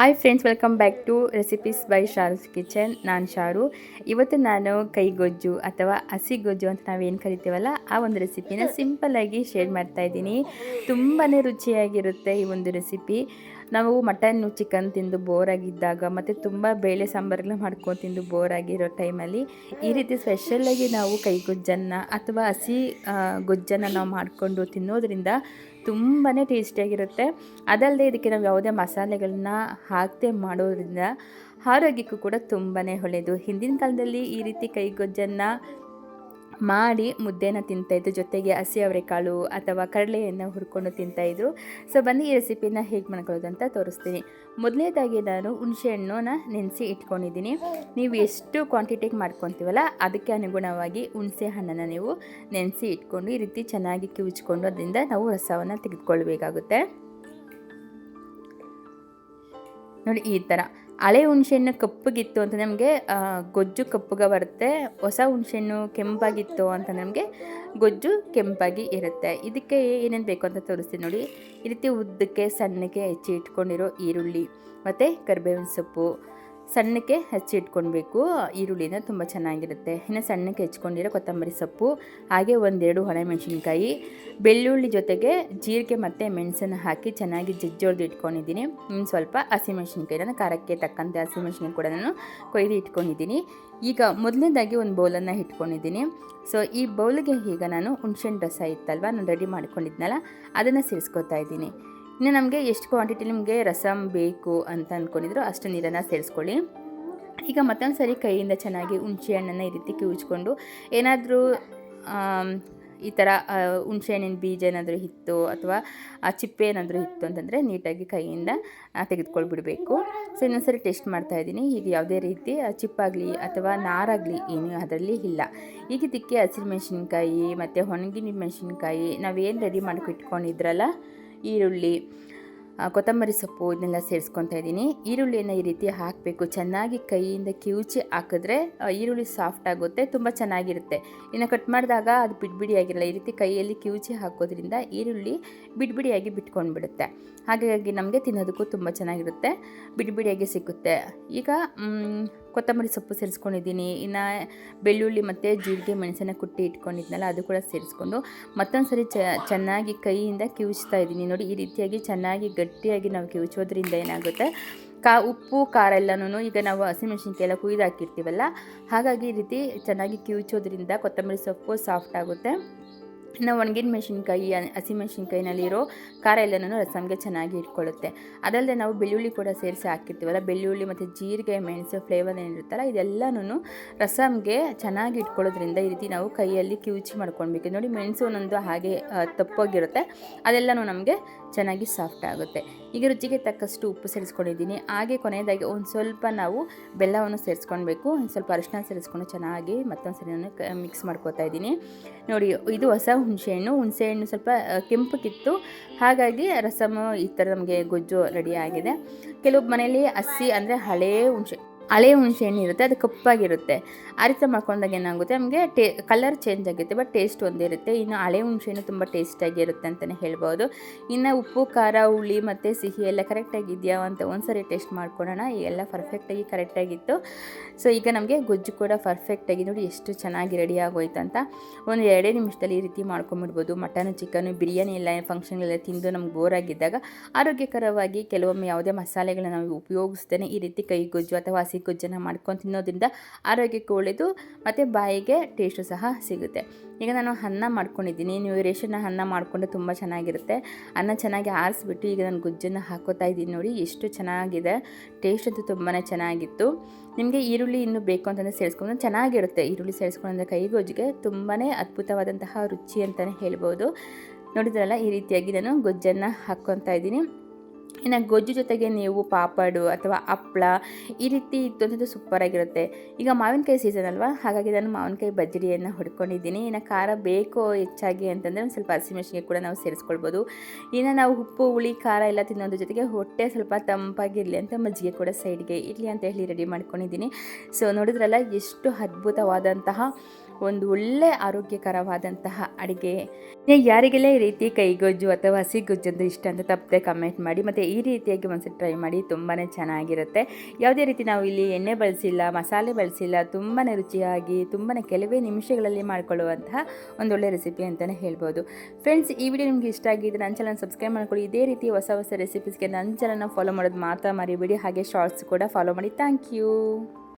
Hi friends welcome back to recipes by Sharu's kitchen ನಾನು ಶಾರು. ಇವತ್ತು ನಾನು ಕೈಗೊಜ್ಜು ಅಥವಾ ಹಸಿ ಗೊಜ್ಜು ಅಂತ ನಾವೇನು ಕರಿತೀವಲ್ಲ, ಆ ಒಂದು ರೆಸಿಪಿನ ಸಿಂಪಲ್ಲಾಗಿ ಶೇರ್ ಮಾಡ್ತಾ ಇದ್ದೀನಿ. ತುಂಬಾ ರುಚಿಯಾಗಿರುತ್ತೆ ಈ ಒಂದು ರೆಸಿಪಿ ನಾವು ಮಟನ್ನು ಚಿಕನ್ ತಿಂದು ಬೋರ್ ಆಗಿದ್ದಾಗ ಮತ್ತು ತುಂಬ ಬೇಳೆ ಸಾಂಬಾರೆಲ್ಲ ಮಾಡ್ಕೊಂಡು ತಿಂದು ಬೋರ್ ಆಗಿರೋ ಟೈಮಲ್ಲಿ ಈ ರೀತಿ ಸ್ಪೆಷಲ್ಲಾಗಿ ನಾವು ಕೈಗೊಜ್ಜನ್ನು ಅಥವಾ ಹಸಿ ಗೊಜ್ಜನ್ನು ನಾವು ಮಾಡಿಕೊಂಡು ತಿನ್ನೋದ್ರಿಂದ ತುಂಬಾ ಟೇಸ್ಟಿಯಾಗಿರುತ್ತೆ ಅದಲ್ಲದೆ ಇದಕ್ಕೆ ನಾವು ಯಾವುದೇ ಮಸಾಲೆಗಳನ್ನ ಹಾಕದೆ ಮಾಡೋದ್ರಿಂದ ಆರೋಗ್ಯಕ್ಕೂ ಕೂಡ ತುಂಬಾ ಒಳ್ಳೆಯದು ಹಿಂದಿನ ಕಾಲದಲ್ಲಿ ಈ ರೀತಿ ಕೈಗೊಜ್ಜನ್ನು ಮಾಡಿ ಮುದ್ದೆನ ತಿಂತಾಯಿದ್ರು. ಜೊತೆಗೆ ಹಸಿ ಅವರೆಕಾಳು ಅಥವಾ ಕಡಲೆಯನ್ನು ಹುರ್ಕೊಂಡು ತಿಂತಾಯಿದ್ರು. ಸೊ ಬನ್ನಿ ಈ ರೆಸಿಪಿನ ಹೇಗೆ ಮಾಡ್ಕೊಳ್ಳೋದು ಅಂತ ತೋರಿಸ್ತೀನಿ. ಮೊದಲನೇದಾಗಿ ನಾನು ಹುಣಸೆ ಹಣ್ಣನ್ನ ನೆನೆಸಿ ಇಟ್ಕೊಂಡಿದ್ದೀನಿ. ನೀವು ಎಷ್ಟು ಕ್ವಾಂಟಿಟಿಗೆ ಮಾಡ್ಕೊತೀವಲ್ಲ, ಅದಕ್ಕೆ ಅನುಗುಣವಾಗಿ ಹುಣಸೆ ಹಣ್ಣನ್ನು ನೀವು ನೆನೆಸಿ ಇಟ್ಕೊಂಡು ಈ ರೀತಿ ಚೆನ್ನಾಗಿ ಕಿವಿಚ್ಕೊಂಡು ಅದರಿಂದ ನಾವು ರಸವನ್ನು ತೆಗೆದುಕೊಳ್ಬೇಕಾಗುತ್ತೆ. ನೋಡಿ ಈ ಥರ ಹಳೆ ಹುಣಸೆಹಣ್ಣು ಕಪ್ಪಗಿತ್ತು ಅಂತ ನಮಗೆ ಗೊಜ್ಜು ಕಪ್ಪಗೆ ಬರುತ್ತೆ, ಹೊಸ ಹುಣಸೆಹಣ್ಣು ಕೆಂಪಾಗಿತ್ತು ಅಂತ ನಮಗೆ ಗೊಜ್ಜು ಕೆಂಪಾಗಿ ಇರುತ್ತೆ. ಇದಕ್ಕೆ ಏನೇನು ಬೇಕು ಅಂತ ತೋರಿಸ್ತೀನಿ ನೋಡಿ. ಈ ರೀತಿ ಉದ್ದಕ್ಕೆ ಸಣ್ಣಕ್ಕೆ ಹೆಚ್ಚಿ ಇಟ್ಕೊಂಡಿರೋ ಈರುಳ್ಳಿ, ಮತ್ತು ಕರಿಬೇವಿನ ಸೊಪ್ಪು ಸಣ್ಣಕ್ಕೆ ಹೆಚ್ಚಿ ಇಟ್ಕೊಳ್ಬೇಕು. ಈರುಳ್ಳಿನ ತುಂಬ ಚೆನ್ನಾಗಿರುತ್ತೆ. ಇನ್ನು ಸಣ್ಣಕ್ಕೆ ಹೆಚ್ಕೊಂಡಿರೋ ಕೊತ್ತಂಬರಿ ಸೊಪ್ಪು, ಹಾಗೆ ಒಂದೆರಡು ಒಣಮೆಣಸಿನ್ಕಾಯಿ, ಬೆಳ್ಳುಳ್ಳಿ ಜೊತೆಗೆ ಜೀರಿಗೆ ಮತ್ತು ಮೆಣಸನ್ನು ಹಾಕಿ ಚೆನ್ನಾಗಿ ಜಜ್ಜೊಳ್ದು ಇಟ್ಕೊಂಡಿದ್ದೀನಿ. ಇನ್ನು ಸ್ವಲ್ಪ ಹಸಿಮೆಣಸಿನ್ಕಾಯಿ ನಾನು ಖಾರಕ್ಕೆ ತಕ್ಕಂತೆ ಹಸಿಮೆಣಸಿನ ಕೂಡ ನಾನು ಕೊಯ್ದು ಇಟ್ಕೊಂಡಿದ್ದೀನಿ. ಈಗ ಮೊದಲನೇದಾಗಿ ಒಂದು ಬೌಲನ್ನು ಇಟ್ಕೊಂಡಿದ್ದೀನಿ. ಸೊ ಈ ಬೌಲ್ಗೆ ಈಗ ನಾನು ಹುಣ್ಸೆಣ್ಣು ರಸ ಇತ್ತಲ್ವ? ನಾನು ರೆಡಿ ಮಾಡ್ಕೊಂಡಿದ್ನಲ್ಲ, ಅದನ್ನು ಸೇರಿಸ್ಕೊತಾ ಇದ್ದೀನಿ. ಇನ್ನು ನಮಗೆ ಎಷ್ಟು ಕ್ವಾಂಟಿಟಿ ನಿಮಗೆ ರಸಮ್ ಬೇಕು ಅಂತ ಅಂದ್ಕೊಂಡಿದ್ರು ಅಷ್ಟು ನೀರನ್ನು ಸೇರಿಸ್ಕೊಳ್ಳಿ. ಈಗ ಮತ್ತೊಂದು ಸರಿ ಕೈಯಿಂದ ಚೆನ್ನಾಗಿ ಹುಣಸೆ ಹಣ್ಣನ್ನು ಈ ರೀತಿ ಕಿವುಚ್ಕೊಂಡು ಏನಾದರೂ ಈ ಥರ ಆ, ಹುಣಸೆ ಹಣ್ಣಿನ ಬೀಜ ಏನಾದರೂ ಇತ್ತು ಅಥವಾ ಆ ಚಿಪ್ಪೆ ಏನಾದರೂ ಇತ್ತು ಅಂತಂದರೆ ನೀಟಾಗಿ ಕೈಯಿಂದ ತೆಗೆದುಕೊಳ್ಬಿಡಬೇಕು. ಸೊ ಇನ್ನೊಂದ್ಸರಿ ಟೆಸ್ಟ್ ಮಾಡ್ತಾ ಇದ್ದೀನಿ. ಈಗ ಯಾವುದೇ ರೀತಿ ಚಿಪ್ಪಾಗಲಿ ಅಥವಾ ನಾರಾಗಲಿ ಏನು ಅದರಲ್ಲಿ ಇಲ್ಲ. ಈಗ ಇದಕ್ಕೆ ಹಸಿರು ಮೆಣಸಿನ್ಕಾಯಿ ಮತ್ತು ಒಣಗಿನ ಮೆಣಸಿನ್ಕಾಯಿ ನಾವೇನು ರೆಡಿ ಮಾಡ್ಕೊ ಇಟ್ಕೊಂಡಿದ್ರಲ್ಲ ಈರುಳ್ಳಿ ಕೊತ್ತಂಬರಿ ಸೊಪ್ಪು ಇದನ್ನೆಲ್ಲ ಸೇರಿಸ್ಕೊತಾ ಇದ್ದೀನಿ. ಈರುಳ್ಳಿಯನ್ನು ಈ ರೀತಿ ಹಾಕಬೇಕು. ಚೆನ್ನಾಗಿ ಕೈಯಿಂದ ಕಿವುಚಿ ಹಾಕಿದ್ರೆ ಈರುಳ್ಳಿ ಸಾಫ್ಟ್ ಆಗುತ್ತೆ, ತುಂಬ ಚೆನ್ನಾಗಿರುತ್ತೆ. ಇನ್ನು ಕಟ್ ಮಾಡಿದಾಗ ಅದು ಬಿಡ್ಬಿಡಿಯಾಗಿರಲ್ಲ. ಈ ರೀತಿ ಕೈಯಲ್ಲಿ ಕಿವುಚಿ ಹಾಕೋದ್ರಿಂದ ಈರುಳ್ಳಿ ಬಿಡಿಬಿಡಿಯಾಗಿ ಬಿಟ್ಕೊಂಡ್ಬಿಡುತ್ತೆ. ಹಾಗಾಗಿ ನಮಗೆ ತಿನ್ನೋದಕ್ಕೂ ತುಂಬ ಚೆನ್ನಾಗಿರುತ್ತೆ, ಬಿಡ್ಬಿಡಿಯಾಗಿ ಸಿಗುತ್ತೆ. ಈಗ ಕೊತ್ತಂಬರಿ ಸೊಪ್ಪು ಸೇರಿಸ್ಕೊಂಡಿದ್ದೀನಿ. ಇನ್ನು ಬೆಳ್ಳುಳ್ಳಿ ಮತ್ತು ಜೀರಿಗೆ, ಮೆಣಸನ್ನು ಕುಟ್ಟಿ ಇಟ್ಕೊಂಡಿದ್ನಲ್ಲ, ಅದು ಕೂಡ ಸೇರಿಸ್ಕೊಂಡು ಮತ್ತೊಂದು ಸರಿ ಚೆನ್ನಾಗಿ ಕೈಯಿಂದ ಕಿವುಚ್ತಾ ಇದ್ದೀನಿ. ನೋಡಿ, ಈ ರೀತಿಯಾಗಿ ಚೆನ್ನಾಗಿ ಗಟ್ಟಿಯಾಗಿ ನಾವು ಕಿವುಚೋದ್ರಿಂದ ಏನಾಗುತ್ತೆ? ಕಾ, ಉಪ್ಪು, ಖಾರ ಎಲ್ಲನೂ ಈಗ ನಾವು ಹಸಿಮೆಣಸಿನ್ಕಾಯಿ ಎಲ್ಲ ಕುಯ್ದು ಹಾಕಿರ್ತೀವಲ್ಲ ಹಾಗಾಗಿ ಈ ರೀತಿ ಚೆನ್ನಾಗಿ ಕಿವುಚೋದ್ರಿಂದ ಕೊತ್ತಂಬರಿ ಸೊಪ್ಪು ಸಾಫ್ಟ್ ಆಗುತ್ತೆ. ಇನ್ನು ಒಣಗಿದ ಮೆಣಸಿನ್ಕಾಯಿ ಹಸಿಮೆಣಸಿನ್ಕಾಯಿನಲ್ಲಿರೋ ಖಾರ ಎಲ್ಲನೂ ರಸಮ್ಗೆ ಚೆನ್ನಾಗಿ ಇಟ್ಕೊಳ್ಳುತ್ತೆ. ಅದಲ್ಲದೆ ನಾವು ಬೆಳ್ಳುಳ್ಳಿ ಕೂಡ ಸೇರಿಸಿ ಹಾಕಿರ್ತೀವಲ್ಲ, ಬೆಳ್ಳುಳ್ಳಿ ಮತ್ತು ಜೀರಿಗೆ, ಮೆಣಸು, ಫ್ಲೇವರ್ ಏನಿರುತ್ತಲ್ಲ ಇದೆಲ್ಲನೂ ರಸಮ್ಗೆ ಚೆನ್ನಾಗಿ ಇಟ್ಕೊಳ್ಳೋದ್ರಿಂದ ಈ ರೀತಿ ನಾವು ಕೈಯಲ್ಲಿ ಕಿವುಚಿ ಮಾಡ್ಕೊಳ್ಬೇಕು. ನೋಡಿ, ಮೆಣಸು ಒಂದೊಂದು ಹಾಗೆ ತಪ್ಪೋಗಿರುತ್ತೆ. ಅದೆಲ್ಲನೂ ನಮಗೆ ಚೆನ್ನಾಗಿ ಸಾಫ್ಟ್ ಆಗುತ್ತೆ. ಈಗ ರುಚಿಗೆ ತಕ್ಕಷ್ಟು ಉಪ್ಪು ಸೇರಿಸ್ಕೊಂಡಿದ್ದೀನಿ. ಹಾಗೆ ಕೊನೆಯದಾಗಿ ಒಂದು ಸ್ವಲ್ಪ ನಾವು ಬೆಲ್ಲವನ್ನು ಸೇರಿಸ್ಕೊಳ್ಬೇಕು. ಒಂದು ಸ್ವಲ್ಪ ಅರಿಶಿನ ಸೇರಿಸ್ಕೊಂಡು ಚೆನ್ನಾಗಿ ಮತ್ತೊಂದು ಸರಿ ನಾನು ಮಿಕ್ಸ್ ಮಾಡ್ಕೊತಾ ಇದ್ದೀನಿ. ನೋಡಿ, ಇದು ಹೊಸ ಹುಣಸೆಹಣ್ಣು. ಹುಣಸೆಹಣ್ಣು ಸ್ವಲ್ಪ ಕೆಂಪು ಕೆಂಪಕ್ಕಿತ್ತು ಹಾಗಾಗಿ ರಸಮ್ ಈ ಥರ ನಮಗೆ ಗೊಜ್ಜು ರೆಡಿ ಆಗಿದೆ. ಕೆಲವು ಮನೆಯಲ್ಲಿ ಹಸಿ ಅಂದರೆ ಹಳೇ ಹುಣಸೆ. ಹಳೆ ಹುಣಸೆ ಹಣ್ಣು ಇರುತ್ತೆ, ಅದು ಕಪ್ಪಾಗಿರುತ್ತೆ. ಆ ರೀತಿ ಮಾಡ್ಕೊಂಡಾಗ ಏನಾಗುತ್ತೆ, ನಮಗೆ ಟೇ ಕಲರ್ ಚೇಂಜ್ ಆಗುತ್ತೆ ಬಟ್ ಟೇಸ್ಟ್ ಒಂದೇ ಇರುತ್ತೆ ಇನ್ನು ಹಳೆ ಹುಣಸೆ ಹಣ್ಣು ತುಂಬ ಟೇಸ್ಟಾಗಿರುತ್ತೆ ಅಂತಲೇ ಹೇಳ್ಬೋದು. ಇನ್ನು ಉಪ್ಪು, ಖಾರ, ಹುಳಿ ಮತ್ತು ಸಿಹಿ ಎಲ್ಲ ಕರೆಕ್ಟಾಗಿದೆಯಾ ಅಂತ ಒಂದ್ಸರಿ ಟೇಸ್ಟ್ ಮಾಡ್ಕೊಳ್ಳೋಣ. ಎಲ್ಲ ಪರ್ಫೆಕ್ಟಾಗಿ ಕರೆಕ್ಟಾಗಿತ್ತು ಸೊ ಈಗ ನಮಗೆ ಗೊಜ್ಜು ಕೂಡ ಪರ್ಫೆಕ್ಟಾಗಿ ನೋಡಿ ಎಷ್ಟು ಚೆನ್ನಾಗಿ ರೆಡಿ ಆಗೋಯ್ತು ಅಂತ. ಒಂದು ಎರಡೇ ನಿಮಿಷದಲ್ಲಿ ಈ ರೀತಿ ಮಾಡ್ಕೊಂಬಿಡ್ಬೋದು. ಮಟನ್ ಚಿಕನು ಬಿರಿಯಾನಿ ಎಲ್ಲ ಫಂಕ್ಷನ್ಗಳೆಲ್ಲ ತಿಂದು ನಮ್ಗೆ ಬೋರ್ ಆಗಿದ್ದಾಗ ಆರೋಗ್ಯಕರವಾಗಿ ಕೆಲವೊಮ್ಮೆ ಯಾವುದೇ ಮಸಾಲೆಗಳನ್ನ ನಾವು ಉಪಯೋಗಿಸ್ತೇನೆ ಈ ರೀತಿ ಕೈ ಗೊಜ್ಜು ಅಥವಾ ಗೊಜ್ಜನ್ನು ಮಾಡ್ಕೊಂಡು ತಿನ್ನೋದ್ರಿಂದ ಆರೋಗ್ಯಕ್ಕೆ ಒಳ್ಳೆಯದು ಮತ್ತು ಬಾಯಿಗೆ ಟೇಸ್ಟು ಸಹ ಸಿಗುತ್ತೆ. ಈಗ ನಾನು ಅನ್ನ ಮಾಡ್ಕೊಂಡಿದ್ದೀನಿ. ನೀವು ರೇಷನ್ನ ಅನ್ನ ಮಾಡಿಕೊಂಡ್ರೆ ತುಂಬ ಚೆನ್ನಾಗಿರುತ್ತೆ. ಅನ್ನ ಚೆನ್ನಾಗಿ ಆರಿಸ್ಬಿಟ್ಟು ಈಗ ನಾನು ಗೊಜ್ಜನ್ನು ಹಾಕೋತಾ ಇದ್ದೀನಿ ನೋಡಿ, ಎಷ್ಟು ಚೆನ್ನಾಗಿದೆ. ಟೇಸ್ಟ್ ಅಂತೂ ತುಂಬಾ ಚೆನ್ನಾಗಿತ್ತು. ನಿಮಗೆ ಈರುಳ್ಳಿ ಇನ್ನೂ ಬೇಕು ಅಂತಂದರೆ ಸೇರಿಸ್ಕೊಂಡು ಚೆನ್ನಾಗಿರುತ್ತೆ. ಈರುಳ್ಳಿ ಸೇರಿಸ್ಕೊಂಡ್ರೆ ಕೈ ಗೊಜ್ಜಿಗೆ ತುಂಬಾ ಅದ್ಭುತವಾದಂತಹ ರುಚಿ ಅಂತಲೇ ಹೇಳ್ಬೋದು. ನೋಡಿದ್ರಲ್ಲ, ಈ ರೀತಿಯಾಗಿ ನಾನು ಗೊಜ್ಜನ್ನು ಹಾಕ್ಕೊತಾ ಇದ್ದೀನಿ. ಇನ್ನು ಗೊಜ್ಜು ಜೊತೆಗೆ ನೀವು ಪಾಪಡು ಅಥವಾ ಹಪ್ಳ ಈ ರೀತಿ ಇತ್ತು ಸೂಪರಾಗಿರುತ್ತೆ ಈಗ ಮಾವಿನಕಾಯಿ ಸೀಸನ್ ಅಲ್ವಾ? ಹಾಗಾಗಿ ನಾನು ಮಾವಿನಕಾಯಿ ಬಜ್ಜಿಯನ್ನು ಹೊಡ್ಕೊಂಡಿದ್ದೀನಿ. ಇನ್ನು ಖಾರ ಬೇಕೋ ಹೆಚ್ಚಾಗಿ ಅಂತಂದರೆ ಒಂದು ಸ್ವಲ್ಪ ಹಸಿಮೆಣಸಿಗೆ ಕೂಡ ನಾವು ಸೇರಿಸ್ಕೊಳ್ಬೋದು. ಇನ್ನು ನಾವು ಉಪ್ಪು, ಹುಳಿ, ಖಾರ ಎಲ್ಲ ತಿನ್ನೋದ್ರ ಜೊತೆಗೆ ಹೊಟ್ಟೆ ಸ್ವಲ್ಪ ತಂಪಾಗಿರಲಿ ಅಂತ ಮಜ್ಜಿಗೆ ಕೂಡ ಸೈಡ್ಗೆ ಇರಲಿ ಅಂತ ಹೇಳಿ ರೆಡಿ ಮಾಡ್ಕೊಂಡಿದ್ದೀನಿ. ಸೊ ನೋಡಿದ್ರಲ್ಲ ಎಷ್ಟು ಅದ್ಭುತವಾದಂತಹ ಒಂದು ಒಳ್ಳೆ ಆರೋಗ್ಯಕರವಾದಂತಹ ಅಡುಗೆ. ಯಾರಿಗೆಲ್ಲ ಈ ರೀತಿ ಕೈಗೊಜ್ಜು ಅಥವಾ ಹಸಿ ಅಂದ್ರೆ ಇಷ್ಟ ಅಂತ ತಪ್ಪದೆ ಕಮೆಂಟ್ ಮಾಡಿ, ಮತ್ತು ಈ ರೀತಿಯಾಗಿ ಒಂದ್ಸತಿ ಟ್ರೈ ಮಾಡಿ ತುಂಬಾ ಚೆನ್ನಾಗಿರುತ್ತೆ. ಯಾವುದೇ ರೀತಿ ನಾವು ಇಲ್ಲಿ ಎಣ್ಣೆ ಬಳಸಿಲ್ಲ, ಮಸಾಲೆ ಬಳಸಿಲ್ಲ ತುಂಬಾ ರುಚಿಯಾಗಿ ತುಂಬಾ ಕೆಲವೇ ನಿಮಿಷಗಳಲ್ಲಿ ಮಾಡ್ಕೊಳ್ಳುವಂತಹ ಒಂದೊಳ್ಳೆ ರೆಸಿಪಿ ಅಂತಲೇ ಹೇಳ್ಬೋದು. ಫ್ರೆಂಡ್ಸ್ ಈ ವಿಡಿಯೋ ನಿಮಗೆ ಇಷ್ಟ ಆಗಿದ್ದರೆ ನನ್ನ ಚಾನಲ್ ಸಬ್ಸ್ಕ್ರೈಬ್ ಮಾಡ್ಕೊಳ್ಳಿ. ಇದೇ ರೀತಿ ಹೊಸ ಹೊಸ ರೆಸಿಪೀಸ್ಗೆ ನನ್ನ ಚಾನಲ್ನ ಫಾಲೋ ಮಾಡೋದು ಮಾತ್ರ ಮರಿಬೇಡಿ. ಹಾಗೆ ಶಾರ್ಟ್ಸ್ ಕೂಡ ಫಾಲೋ ಮಾಡಿ. Thank you